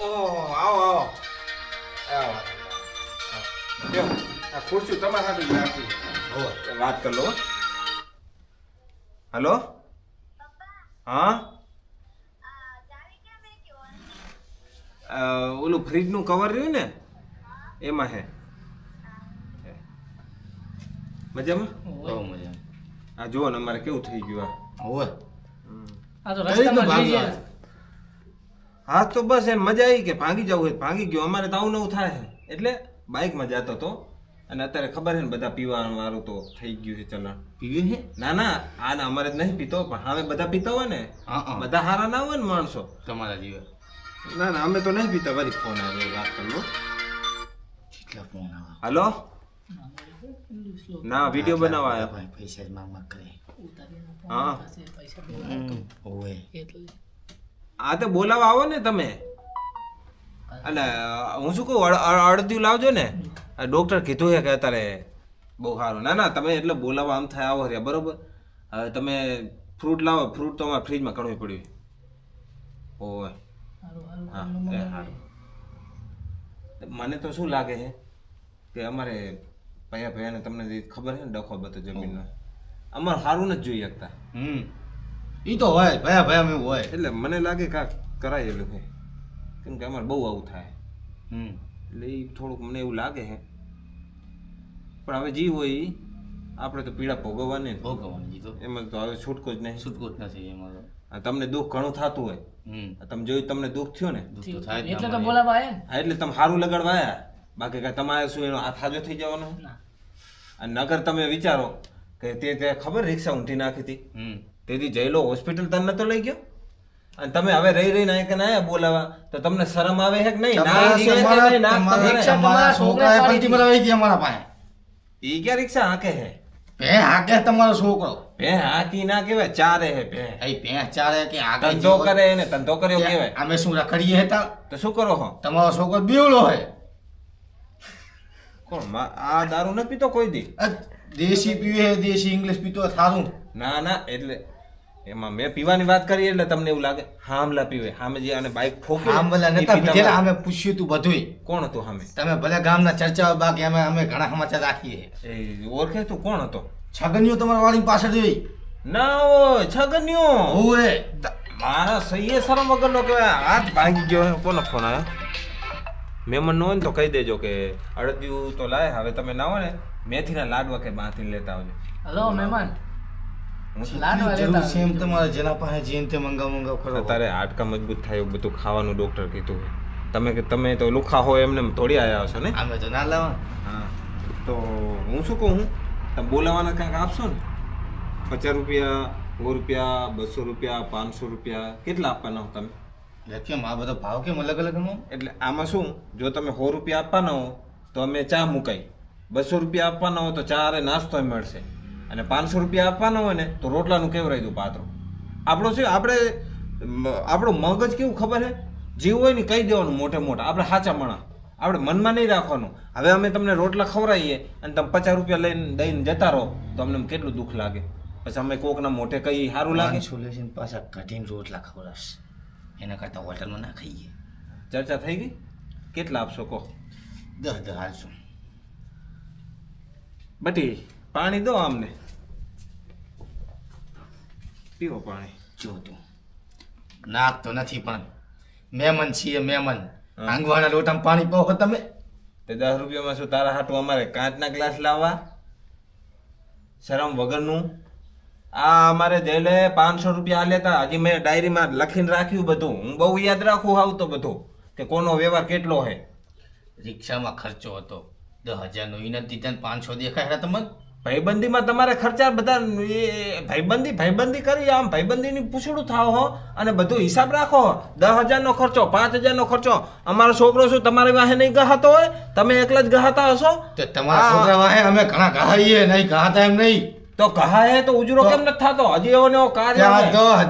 ઓહ આવો આવો. આવો. આ ખુરશી તમારા હાથે જ રાખી. હોવે. વાત કર લો. હલો? હા? ઓલું ફ્રીજનું કવર રહ્યું ને? એમાં હે. મજામાં? બહુ મજા આ જુઓ ને અમારે કેવું થઈ ગયું આ. હોવે આ તો રસ્તામાં હા તો બસ એને મજા આવી કે ભાગી જવું હોય ભાંગી ગયો. અમારે તો આવું નવું થાય એટલે બાઇકમાં જતો હતો અને અત્યારે ખબર છે ને બધા પીવાનું વાળું તો થઈ ગયું છે ચલણ પીવું છે? ના ના આ ના અમારે જ નહીં પીતો પણ હવે બધા પીતા હોય ને હા હા. બધા હારા ના હોય ને માણસો. તમારા જીવે. ના ના અમે તો નહીં પીતા વળી ફોન આવ્યો વાત કરી. કેટલા ફોન આવે? હલો? ના વીડિયો બનાવવા આવ્યો. ભાઈ પૈસા જ માંગ કરે. હા. પૈસા એટલે. આ તો બોલાવા આવો ને તમે. એટલે હું શું કહું અડ- અડ- અડદિયું લાવજો ને. ડૉક્ટર ડોક્ટર કીધું છે કે અત્યારે બહુ સારું. ના ના તમે એટલે બોલાવા આમ થાય આવો રહ્યા બરોબર? હવે તમે ફ્રૂટ લાવો ફ્રૂટ તો અમારે ફ્રીજમાં કણવી પડ્યું ઓય હારું, હારું, હા એ સારું મને તો શું લાગે છે કે અમારે ભૈયા ભૈયાને તમને ખબર છે ને ડખો બધો જમીનનો? અમારે સારું નથી જોઈ શકતા હમ. ઈ તો હોય ભયા ભયા મેં હોય. એટલે મને લાગે કાંક કરાયેલું છે કેમ કે અમારે બહુ આવું થાય. હમ. એટલે એ થોડુંક મને એવું લાગે છે પણ હવે જી હોય આપણે તો પીડા ભોગવવાની. ભોગવવાની તો. એમાં તો હવે છૂટકો જ નહીં. છૂટકો જ નથી એમાં તો. તમને દુઃખ ઘણું થતું હોય. હમ. તમે જોયું તમને દુઃખ થયું ને? એટલે તો બોલાવા આવ્યા હા એટલે તમે સારું લગાડવા આવ્યા. બાકી કાંઈ તમારે શું એનો હાથ હાજો થઈ જવાનો અને નગર તમે વિચારો કે તે ખબર રિક્ષા ઊંધી નાખી હતી? તેથી જયલો હોસ્પિટલ તમને તો લઈ ગયો? અને તમે હવે રહી રહીને આયા કે ના આયા બોલાવા તો તમને શરમ આવે છે કે નહીં? ના તમારા કે નહીં, ના તમારા- તમારે. રિક્ષા તમારા તમારા છોકરાએ છોકરાએ પલટી મરાવી હતી અમારા પાસે. ઈ ક્યાં રિક્ષા હાકે હે ભે હાકે તમારો છોકરો. ભે હાકી ના કહેવાય ચારે હે ભે. અહીં ભેંસ ચારે કે આગળ ધંધો કરે ને ધંધો કર્યો કહેવાય. અમે શું રખડીએ હતા તો શું કરો હો? તમારો છોકરો બીવડો હે. કોણ આ દારૂ ન પીતો કોઈ દી? દેશી પીવે દેશી ઇંગ્લિશ પીતો થારું. ના ના એટલે એમાં મેં પીવાની વાત કરી એટલે તમને એવું લાગે હામલા પીવે હામે જે અને બાઇક ઠોકી હામલા નતા પીધેલા અમે પૂછ્યું તું બધુંય. કોણ હતું હામે? તમે ભલે ગામના ચર્ચાઓ બાકી અમે અમે ઘણા સમાચાર રાખીએ. એ ઓળખે તું કોણ હતો? છગનીઓ તમારા વાળી પાછળ જોઈ. ના ઓય છગન્યો. ઓએ મારા સહીએ શરમ વગરનો કહેવાય હાથ ભાંગી ગયો કોનો ફોન આવ્યો? મેમન નો હોય ને તો કહી દેજો કે અડદ્યું તો લાય હવે તમે ના હોય ને મેથીના લાડવા કે બાંધીને લેતા આવજો. હલો મહેમાન. તારે હાડકા મજબૂત થાય એવું બધું ખાવાનું ડોક્ટર કીધું તમે કે તમે તો લુખા હોય એમને તોડી થોડી આવ્યા હશો ને? અમે તો ના લાવવા. હા. તો હું શું કહું હું? તમે બોલાવાના કાંઈક આપશો ને? પચાસ રૂપિયા સો રૂપિયા બસો રૂપિયા પાંચસો રૂપિયા કેટલા આપવાના હો તમે? કેમ આ બધો ભાવ કેમ અલગ અલગ નો એટલે આમાં શું? જો તમે સો રૂપિયા આપવાના હો તો અમે ચા મુકાઈ. બસો રૂપિયા આપવાના હો તો ચા અરે નાસ્તો મળશે. અને પાંચસો રૂપિયા આપવાના હોય ને તો રોટલાનું કેવરાઈ દઉં પાત્રો. આપણો શું આપણે આપણો મગજ કેવું ખબર છે જીવ હોય ને કહી દેવાનું મોટે મોટા આપણે સાચા મણા આપણે મનમાં નહીં રાખવાનું. હવે અમે તમને રોટલા ખવડાવીએ અને તમે પચાસ રૂપિયા લઈને દઈને જતા રહો તો અમને કેટલું દુઃખ લાગે. પછી અમે કોકના મોટે કઈ સારું લાગે? પાંચસો પાછા કઢીને રોટલા ખવડાવશે. એના કરતાં હોટલમાં ના ખાઈએ. ચર્ચા થઈ ગઈ? કેટલા આપશો કહો? દસ દસ હાલશું. બટી પાણી દો આમને. પીવો પાણી. જો તું. નાક તો નથી પણ મહેમાન છીએ મહેમાન. હા. આંગવાના લોટામાં પાણી પાવો તમે. તે દસ રૂપિયામાં શું તારા હાટું અમારે કાચના ગ્લાસ લાવવા? શરમ વગરનું? આ અમારે જેલે પાંચસો રૂપિયા લેતા હજી મેં ડાયરીમાં લખીને રાખ્યું બધું. હું બહુ યાદ રાખું હાવ તો બધું કે કોનો વ્યવહાર કેટલો છે રિક્ષામાં ખર્ચો હતો. દસ હજારનો વિનંતી પાંચસો દેખાય તમને? ભાઈબંધીમાં તમારે ખર્ચા બધા એ ભાઈબંધી ભાઈબંધી કરી આમ ભાઈબંધીની પૂછડું થાવ હો અને બધું હિસાબ રાખો દસ હજારનો ખર્ચો પાંચ હજારનો ખર્ચો. અમારો છોકરો શું તમારી વાહે નહીં ગહાતો હોય? તમે એકલા જ ગહાતા હશો? તો તમારા છોકરા વાહે અમે ઘણા ગહાઈએ નહીં ગહાતા એમ નહીં. તો કહા તો ઉજરો કેમ નથી થતો? હજી એવો નેવો કાર્ય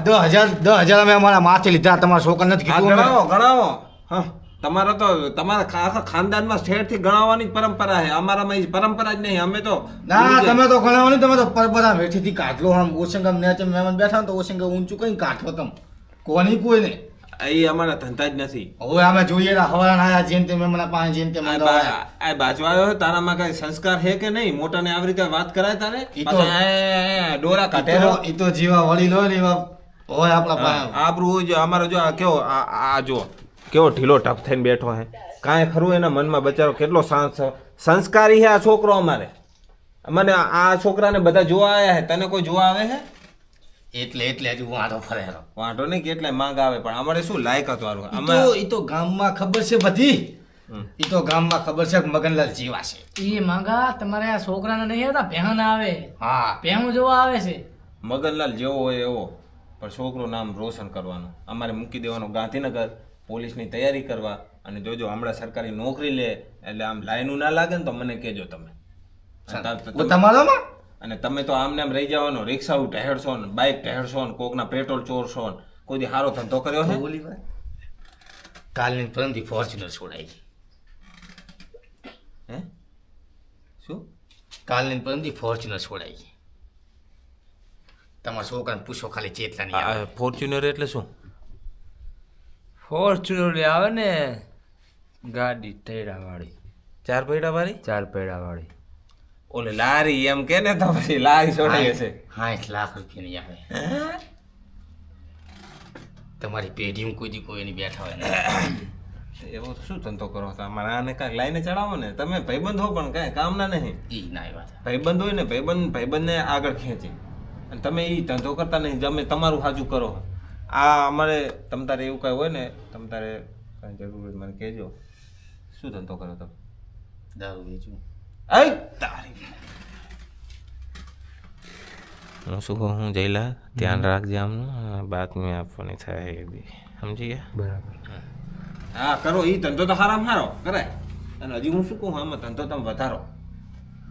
દસ હજાર દસ હજાર અમે અમારા માથે લીધા તમારા છોકરા નથી ગણાવો ગણાવો. હા. તમારા તો તમારા આખા ખાનદાનમાં શેઠથી ગણાવવાની જ પરંપરા છે. અમારામાં એ પરંપરા જ નહીં. અમે તો ના તમે તો ગણાવો નહીં તમે તો પરબરા વેઠીથી કાઢલો આમ ઓશંગમ નેચે મહેમાન બેઠા હોય ને તો ઓશંગ ઊંચું કઈ કાઢો તમે. કોની કોઈ નહીં એ અમારા ધંધા જ નથી. હવે અમે જોઈએ હવાણ હવાના આયા જેમ તેમ એમના પાસે જેમ તેમ આ. બાજુ આવ્યો હોય, તારામાં કઈ સંસ્કાર છે કે નહીં? મોટાને આવી રીતે વાત કરાય તારે? એ- એ ડોરા કાઢે ઈ તો જીવા વળી લો ને એવા હોય આપણા આબરું આબરૂ જો અમારો જો આ કેવો? આ જો. કેવો ઢીલો ટપ થઈને બેઠો હે? કાંઈ ખરું એના મનમાં? બચારો કેટલો સાંસ સંસ્કારી હે આ છોકરો અમારે. મને આ- આ છોકરાને બધા જોવા આવ્યા હે. તને કોઈ જોવા આવે હે? એટલે એટલે હજુ વાંધો ફરેલો વાંધો નહીં કેટલાય માંગ આવે પણ અમારે શું લાયક હતું આરું અમે એ તો ગામમાં ખબર છે બધી. હમ. ઈ તો ગામમાં ખબર છે કે મગનલાલ જીવા છે. એ માંગા તમારે આ છોકરાને નહીં હતા પહેણ આવે. હા. પહેણ જોવા આવે છે. મગનલાલ જેવો હોય એવો. પણ છોકરું નામ રોશન કરવાનું. અમારે મૂકી દેવાનું ગાંધીનગર. પોલીસની તૈયારી કરવા અને જોજો હમણાં સરકારી નોકરી લે એટલે આમ લાઈનું ના લાગે ને તો મને કહેજો તમે. અને તમે- તમારામાં અને તમે તો આમને આમ રહી જવાનો રિક્ષા ઢહેડશો ને બાઇક ઢહેડશો ને કોકના પેટ્રોલ ચોરશો ને કોઈ દી સારો ધંધો કર્યો છે કાલની પરંતુ ફોર્ચ્યુનર છોડાઈ હે? શું? કાલની પરંતુ ફોર્ચ્યુનર છોડાઈ તમારા છોકરાને પૂછો ખાલી ચેતલાની ફોર્ચ્યુનર એટલે શું? ફોર્ચ્યુનર આવે ને ગાડી ટેડા વાળી ચાર પૈડા વાળી ચાર પૈડા વાળી ઓલે લારી એમ કે ને તો પછી લારી છોડાઈ હશે. સાઠ લાખ રૂપિયાની આવે. તમારી પેઢીમાં કોઈ દી કોઈ એની બેઠા હોય ને. એવો તો શું ધંધો કરો છો? અમારે આને કાંઈક લાઈને ચડાવો ને. તમે ભાઈબંધ હો પણ કાંઈ કામના નહીં. ઈ ના વાત. ભાઈબંધ હોય ને ભાઈબંધ ભાઈબંધને આગળ ખેંચી. અને તમે એ ધંધો કરતા નહીં તમે તમારું સાચું કરો. આ અમારે તમ તારે એવું કાંઈ હોય ને તમ તારે કાંઈ જરૂર હોય મને કહેજો. શું ધંધો કરો તમે? દારૂ વેચું આય તારી હું શું કહું હું જઈલા ધ્યાન રાખજે આમનું. બાતમી આપવાની થાય એ બી. સમજી ગયા? બરાબર. હા. કરો. એ ધંધો તો હારામ હારો કરે અને હજી હું શું કહું આમાં ધંધો તમે વધારો.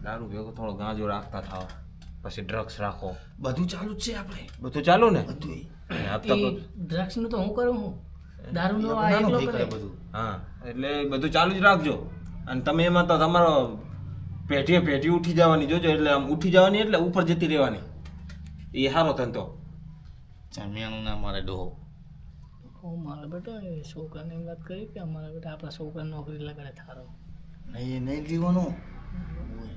દારૂ ભેગો થોડો ગાંજો રાખતા થાવ પછી ડ્રગ્સ રાખો. બધું ચાલુ જ છે આપણે. બધું ચાલુ ને? બધું ડ્રગ્સનું ડ્રગ્સનું તો હું કરું હું? દારૂનો આ એકલો કરે. બધું. હા એટલે બધું ચાલુ જ રાખજો. અને તમે એમાં તો તમારો પેઢીએ પેઢી ઉઠી જવાની જોજો એટલે આમ ઉઠી જવાની એટલે ઉપર જતી રહેવાની. એ સારો ધંધો ચામિયાનું ના મારે ડોહો. હું મારા બેટો એ છોકરાને એમ વાત કરી કે અમારા બેટા આપણા છોકરા નોકરી લગાડે થારો. નહીં નહીં જીવવાનું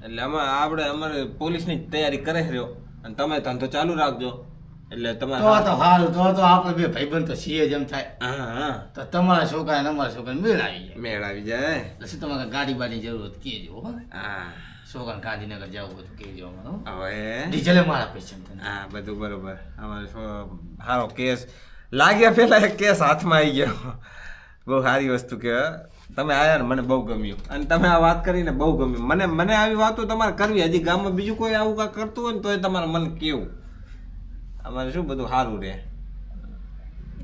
એટલે અમે આપણે અમારે પોલીસની ની તૈયારી કરે રહ્યો. અને તમે ધંધો ચાલુ રાખજો. એટલે તો તમારે તો હાલ તો તો આપણે બે ભાઈબંધ તો છીએ જેમ થાય. હા હા. તો તમારા છોકરા અને અમારા છોકરા મેળ આવી જાય. મેળ આવી જાય. એટલે શું તમારે ગાડી બાડી જરૂર હોય તો કહેજો હા. છોકરા ગાંધીનગર જવું તો કહેજો હવે? ડીઝલે મારા પૈસા હા બધું બરોબર. અમારે હારો સારો કેસ. લાગ્યા પેલા કેસ હાથમાં આવી ગયો. બહુ સારી વસ્તુ કહેવાય. તમે આયા ને મને બહુ ગમ્યું. અને તમે આ વાત કરીને બહુ ગમ્યું. મને મને આવી વાતો તમારે કરવી. હજી ગામમાં બીજું કોઈ આવું કાંઈ કરતું હોય ને તો એ તમારે મન કેવું? અમારે શું બધું સારું રહે?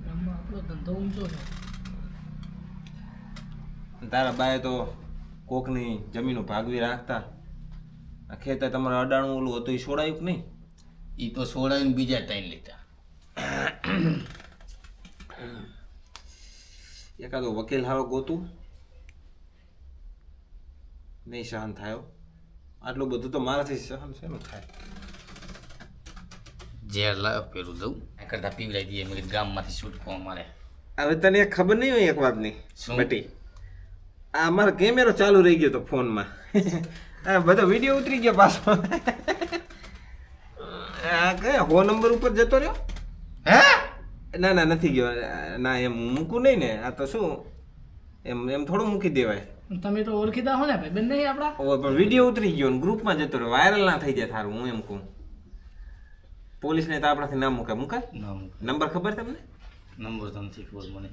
ગામમાં આપણો ધંધો ઊંચો છે. તારા બાએ તો કોકની જમીનો ભાગવી રાખતા. આ ખેતર તમારે અડાણું ઓલું હતું એ છોડાયું કે નહીં? એ તો છોડાવીને બીજા ત્રણ લીધા. એકાદો વકીલ હારો ગોતું. નહીં સહન થાયો. આટલું બધું તો મારાથી સહન શેનું થાય. ઝેર લાવ પેલું દઉં. કરતા પીવડાવી દઈએ મેં ગામમાંથી છૂટકો અમારે. હવે તને ખબર નહીં હોય એક વાતની? બટી? આ મારો કેમેરો ચાલુ રહી ગયો તો ફોનમાં. આ બધો વીડિયો ઉતરી ગયો પાછો. આ કયા હો નંબર ઉપર જતો રહ્યો? હે? ના ના નથી ગયો. ના એમ મૂકું નહીં ને. આ તો શું? એમ એમ થોડું મૂકી દેવાય. તમે તો ઓળખીતા હો ને ભાઈ બંને આપણા. ઓ પણ વીડિયો ઉતરી ગયો ને ગ્રુપમાં જતો રહ્યો. વાયરલ ના થઈ જાય થારું હું એમ કહું. પોલીસને તો આપણાથી ના મુકાય. મુકાય? નામ નંબર ખબર તમને? નંબર તો નથી ખબર મને.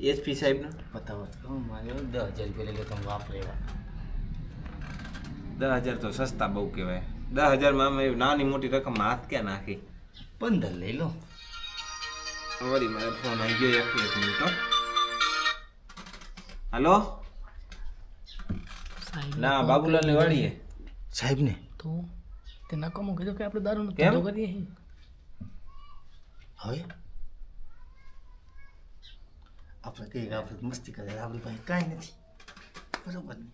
એસપી સાહેબનો? પતાવો. તો મારે દસ હજાર રૂપિયા લઈ લો તમે વાપરે એવા. દસ હજાર તો સસ્તા બહુ કહેવાય. દસ હજારમાં અમે નાની મોટી રકમ હાથ ક્યાં નાખી? પંદર લઈ લો. વળી મારે ફોન આવી ગયો એક એક મિનિટ હો. ના સાહેબ ના વાળીએ. સાહેબ ને તો તે નકામો કીધું કે આપણે દારૂનો? ધંધો કરીએ છીએ. હવે? આપણે કઈ આપણે મસ્તી કરે આપણી પાસે કાંઈ નથી. બરોબર ને?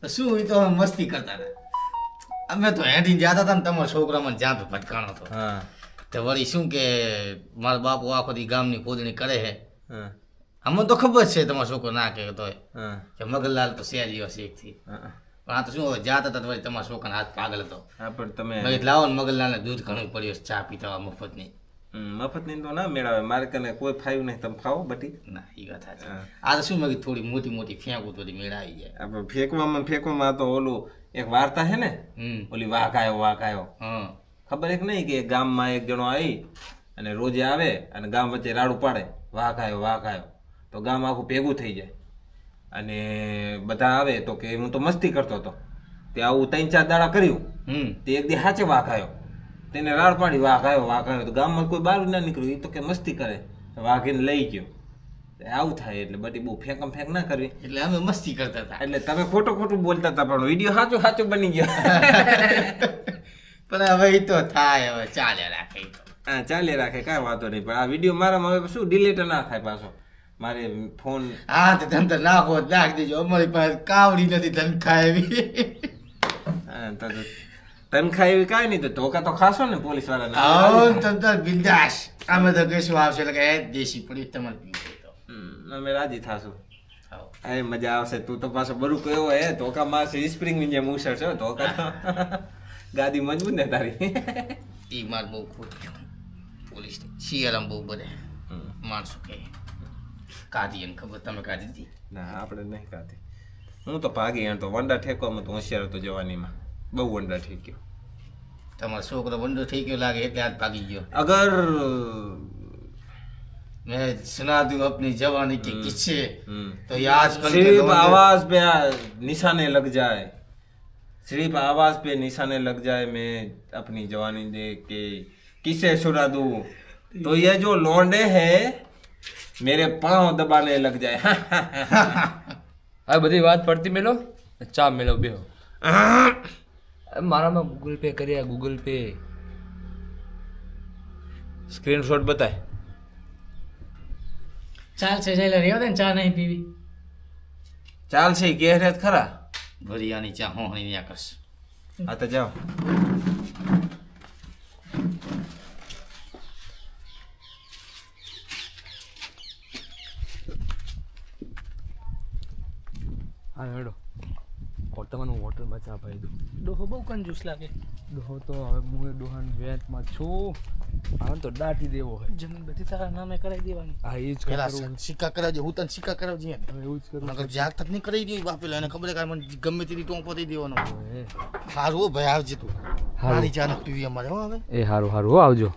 તો શું હોય તો અમે મસ્તી કરતા હતા. અમે તો હેઠી જતા હતા ને તમારા છોકરામાં જ્યાં જ્યાં ભટકાણો હતો. હા. તો વળી શું કે મારા બાપુ આખો દી ગામની ખોદણી કરે છે. હા. અમને તો ખબર છે તમારો છોકરો ના કહેતો તોય હા. કે મગનલાલ તો છે દિવસ એકથી. હા પણ આ તો શું હવે જાત હતા તો વળી તમારા છોકરાનો હાથ પાગલ હતો. પણ તમે લાવો ને મગનલાલને દૂધ ઘણું પડ્યું છે ચા પીતા મફતની. મફતની તો ના મેળાવે મારે કને કોઈ ફાયું નહીં તમે ખાઓ બટી ના એ વાત સાચી. આ તો શું મેં થોડી મોટી મોટી ફેંકું તો મેળાવી જાય. આપણે ફેંકવામાં ફેંકવામાં તો ઓલું એક વાર્તા છે ને ઓલી વાઘ આવ્યો વાઘ આવ્યો ખબર એક નહીં કે ગામમાં એક જણો આવી અને રોજે આવે અને ગામ વચ્ચે રાડું પાડે. વાઘ આવ્યો વાઘ આવ્યો તો ગામ આખું ભેગું થઈ જાય. અને બધા આવે તો કે હું તો મસ્તી કરતો હતો. તે આવું ત્રણ ચાર દાડા કર્યું. હમ. તે એક દી હાચે વાઘ આવ્યો તેને રાડ પાડી વાઘ આવ્યો વાઘ આવ્યો તો ગામમાં કોઈ બહાર ના નીકળ્યું. એ તો કે મસ્તી કરે. વાઘીને લઈ ગયો. આવું થાય એટલે બધી બહુ ફેંકમ ફેંક ના કરવી. એટલે અમે મસ્તી કરતા હતા. એટલે તમે ખોટું ખોટું બોલતા હતા પણ વીડિયો સાચો સાચું બની ગયો. પણ હવે એ તો થાય હવે ચાલે રાખે હા ચાલે રાખે કાંઈ વાંધો નહીં. પણ આ વીડિયો મારામાં હવે શું ડિલીટ ના થાય પાછો. મારે ફોન હા તો ધન તો નાખો તો નાખ દેજો. અમારી પાસે કાવડી નથી તનખા એવી. તો તો તનખા એવી કાંઈ નહીં તો ધોકા તો ખાશો ને પોલીસવાળા તમ તાર બિંદાસ. અમે તો કહીશું આવશે? એટલે કે દેશી પડી તમારે તો. અમે રાજી થાશું. એ મજા આવશે. તું તો પાછો બરું કયો હે ધોકા મારશે સ્પ્રિંગની જેમ ઉછળશે ધોકા તો. ગાદી મજબૂત ને તારી. ઈ માર બહુ ખોટ પોલીસ શિયાળામાં બહુ બને માણસો કે કાઢી એને ખબર તમે કાઢી હતી ના આપણે નહીં કાતી હું તો ભાગી એમ તો વંડા ઠેકવામાં તો હોશિયાર હતો જવાનીમાં બહુ વંડા ઠેક્યો તમારો છોકરો વંડો થઈ ગયો લાગે એટલે હાથ ભાગી ગયો અગર मैं सुना दूं अपनी जवानी के किस्से हम्म। तो ये आजकल के सिर्फ लोग आवाज पे आ- निशाने लग जाए सिर्फ आवाज पे निशाने लग जाए मैं अपनी जवानी देख के किसे सुना दूं तो ये जो लौंडे हैं મેરે પાંવ દબાને લગ જાય. હા બધી વાત પડતી મેલો? ચા મેલો બેહો. મારામાં ગૂગલ પે કર્યા ગૂગલ પે સ્ક્રીનશોટ બતાય. ચાલશે જઈ લે રહ્યો ને ચા નહીં પીવી. ચાલશે કે ખરા. ભરિયાની ચા હું ન્યા કરશ. હા તો જાઓ. હા હેડો. તમારું હોટલમાં ચા પાઈ દઉં. ડોહો બહુ કંજૂસ લાગે. ડોહો તો હવે હું ડોહાન વેચમાં છું. હવે તો દાટી દેવો હોય જમીન બધી તારા નામે કરાવી દેવાની. હા એ જ પેલા કરું સિક્કા કરાવજે હું તને સિક્કા કરાવજે એવું જ કરું નકર જાગ તક નહીં કરાવી દે બાપેલા એને ખબર કાંઈ મને ગમે તેની ટોંપો દઈ દેવાનો. સારું હો ભાઈ આવજે તું. સારી ચા નથી પીવી અમારે હો હવે. એ સારું સારું હો આવજો.